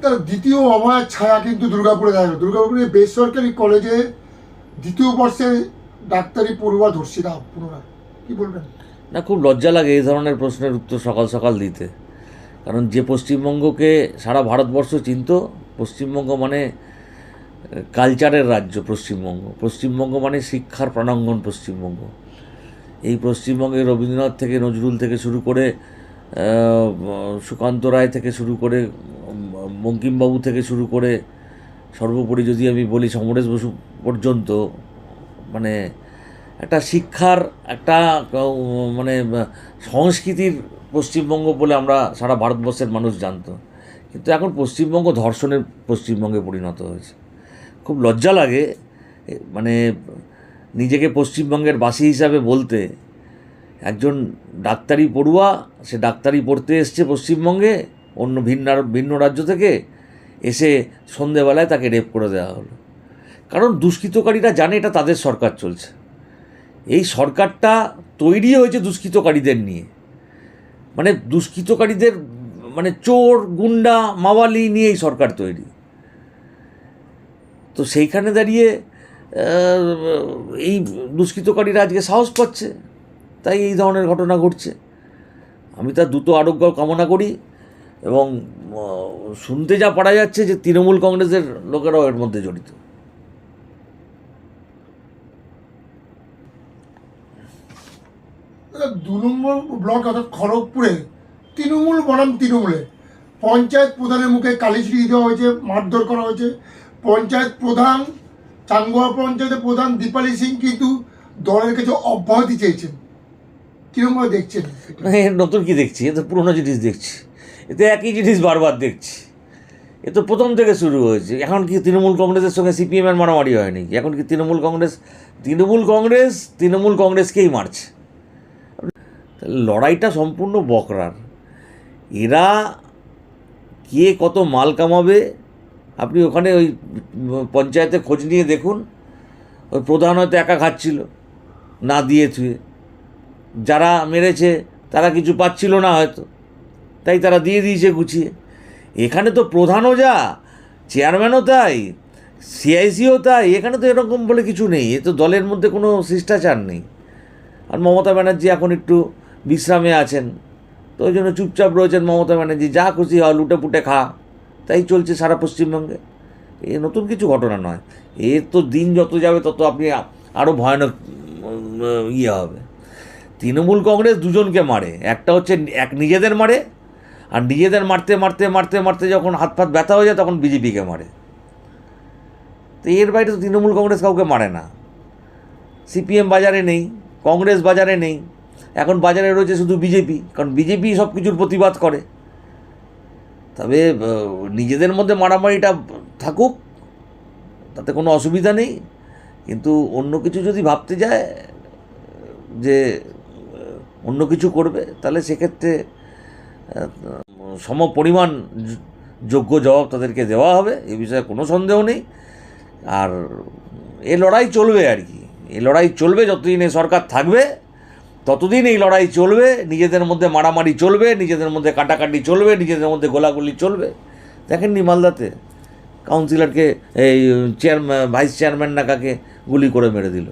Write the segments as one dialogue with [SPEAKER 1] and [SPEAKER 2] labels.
[SPEAKER 1] তার দ্বিতীয় অভয়ের ছায়া কিন্তু দুর্গাপুরে দেখা দুর্গাপুরে বেসরকারি কলেজে দ্বিতীয় বর্ষে ডাক্তারি পড়ুয়া ধর্ষিতা পুনরায়। কি বলবেন?
[SPEAKER 2] না, খুব লজ্জা লাগে এই ধরনের প্রশ্নের উত্তর সকাল সকাল দিতে। কারণ যে পশ্চিমবঙ্গকে সারা ভারতবর্ষ চিনত, পশ্চিমবঙ্গ মানে কালচারের রাজ্য পশ্চিমবঙ্গ। পশ্চিমবঙ্গ মানে শিক্ষার প্রাণাঙ্গন পশ্চিমবঙ্গ। এই পশ্চিমবঙ্গে রবীন্দ্রনাথ থেকে নজরুল থেকে শুরু করে সুকান্ত রায় থেকে শুরু করে বঙ্কিমবাবু থেকে শুরু করে সর্বোপরি যদি আমি বলি সমরেশ বসু পর্যন্ত মানে একটা শিক্ষার, একটা মানে সংস্কৃতির পশ্চিমবঙ্গ বলে আমরা সারা ভারতবর্ষের মানুষ জানত। কিন্তু এখন পশ্চিমবঙ্গ ধর্ষণের পশ্চিমবঙ্গে পরিণত হয়েছে। খুব লজ্জা লাগে মানে নিজেকে পশ্চিমবঙ্গের বাসী হিসাবে বলতে। একজন ডাক্তারি পড়ুয়া, সে ডাক্তারি পড়তে এসছে পশ্চিমবঙ্গে অন্য ভিন্ন ভিন্ন রাজ্য থেকে এসে সন্ধেবেলায় তাকে রেপ করে দেওয়া হলো। কারণ দুষ্কৃতকারীরা জানে এটা তাদের সরকার চলছে। এই সরকারটা তৈরি হয়েছে দুষ্কৃতকারীদের নিয়ে। মানে দুষ্কৃতকারীদের মানে চোর, গুন্ডা, মাওয়ালি নিয়ে এই সরকার তৈরি। তো সেইখানে দাঁড়িয়ে এই দুষ্কৃতকারীরা আজকে সাহস পাচ্ছে। তাই এই ধরনের ঘটনা ঘটছে। আমি তার দ্রুত আরোগ্য কামনা করি। এবং শুনতে যা পারা যাচ্ছে যে তৃণমূল কংগ্রেসের লোকেরাও এর মধ্যে জড়িত।
[SPEAKER 1] দু নম্বর ব্লক অর্থাৎ খড়গপুরে তৃণমূল বনাম তৃণমূলে পঞ্চায়েত প্রধানের মুখে কালিশ্রী দেওয়া হয়েছে মারধর করা হয়েছে। পঞ্চায়েত প্রধান চাঙ্গুয়া পঞ্চায়েতের প্রধান দীপালি সিং কিন্তু দলের কাছে অব্যাহতি চেয়েছেন। কিরকমভাবে দেখছেন?
[SPEAKER 2] নতুন কি দেখছি? এ তো পুরোনো জিনিস দেখছি। এতে একই জিনিস বারবার দেখছি। এ তো প্রথম থেকে শুরু হয়েছে। এখন কি তৃণমূল কংগ্রেসের সঙ্গে সিপিএমের মারামারি হয়নি? এখন কি তৃণমূল কংগ্রেস তৃণমূল কংগ্রেস, তৃণমূল কংগ্রেসকেই মারছে। লড়াইটা সম্পূর্ণ বকরার। এরা কে কত মাল কামাবে? আপনি ওখানে ওই পঞ্চায়েতে খোঁজ নিয়ে দেখুন। ওই প্রধান হয়তো একা খাচ্ছিল, না দিয়ে থুয়ে। যারা মেরেছে, তারা কিছু পাচ্ছিল না হয়তো। তাই তারা দিয়ে দিয়েছে গুছিয়ে এখানে তো প্রধানও যা, চেয়ারম্যানও তাই, সিআইসিও তাই, এখানে তো এরকম বলে কিছু নেই। এ তো দলের মধ্যে কোনো শিষ্টাচার নেই। আর মমতা ব্যানার্জি এখন একটু বিশ্রামে আছেন। তো ওই জন্য চুপচাপ রয়েছেন মমতা ব্যানার্জি। যা খুশি হয়, লুটে পুটে খা। তাই চলছে সারা পশ্চিমবঙ্গে। এ নতুন কিছু ঘটনা নয়। এর তো দিন যত যাবে, তত আপনি আরও ভয়ানক ইয়ে হবে। তৃণমূল কংগ্রেস দুজনকে মারে। একটা হচ্ছে এক নিজেদের মারে আর নিজেদের মারতে মারতে মারতে মারতে যখন হাত ফাত ব্যথা হয়ে যায়, তখন বিজেপিকে মারে। তো এর বাইরে তো তৃণমূল কংগ্রেস কাউকে মারে না। সিপিএম বাজারে নেই, কংগ্রেস বাজারে নেই, এখন বাজারে রয়েছে শুধু বিজেপি, কারণ বিজেপি সব কিছুর প্রতিবাদ করে। তবে নিজেদের মধ্যে মারামারিটা থাকুক, তাতে কোনো অসুবিধা নেই, কিন্তু অন্য কিছু যদি ভাবতে যায়, যে অন্য কিছু করবে, তাহলে সেক্ষেত্রে আহ, সম পরিমাণ যোগ্য জবাব তাদেরকে দেওয়া হবে এ বিষয়ে কোনো সন্দেহ নেই। আর এ লড়াই চলবে আর কি। এ লড়াই চলবে যতদিন এই সরকার থাকবে ততদিন এই লড়াই চলবে। নিজেদের মধ্যে মারামারি চলবে নিজেদের মধ্যে কাটাকাটি চলবে নিজেদের মধ্যে গোলাগুলি চলবে। দেখেননি মালদাতে কাউন্সিলরকে এই চেয়ারম্যান ভাইস চেয়ারম্যান নাকাকে গুলি করে মেরে দিল।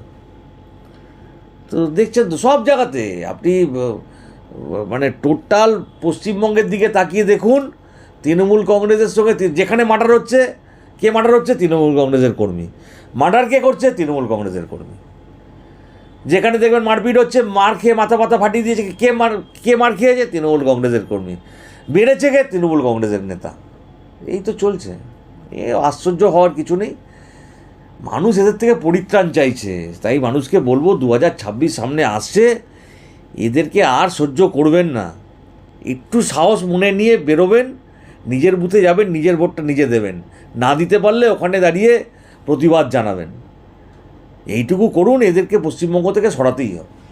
[SPEAKER 2] তো দেখছেন তো সব জায়গাতে আপনি মানে টোটাল পশ্চিমবঙ্গের দিকে তাকিয়ে দেখুন, তৃণমূল কংগ্রেসের সঙ্গে যেখানে মার্ডার হচ্ছে, কে মার্ডার হচ্ছে? তৃণমূল কংগ্রেসের কর্মী। মার্ডার কে করছে? তৃণমূল কংগ্রেসের কর্মী। যেখানে দেখবেন মারপিট হচ্ছে, মার খেয়ে মাথা মাথা ফাটিয়ে দিয়েছে, কে মার কে মার খেয়েছে? তৃণমূল কংগ্রেসের কর্মী। বেড়েছে কে? তৃণমূল কংগ্রেসের নেতা। এই তো চলছে। এ আশ্চর্য হওয়ার কিছু নেই। মানুষ এদের থেকে পরিত্রাণ চাইছে। তাই মানুষকে বলব, দু হাজার ছাব্বিশ সামনে আসছে। এদেরকে আর সহ্য করবেন না। একটু সাহস মনে নিয়ে বেরোবেন, নিজের বুথে যাবেন, নিজের ভোটটা নিজে দেবেন। না দিতে পারলে ওখানে দাঁড়িয়ে প্রতিবাদ জানাবেন। এইটুকু করুন, এদেরকে পশ্চিমবঙ্গ থেকে সরাতেই হবে।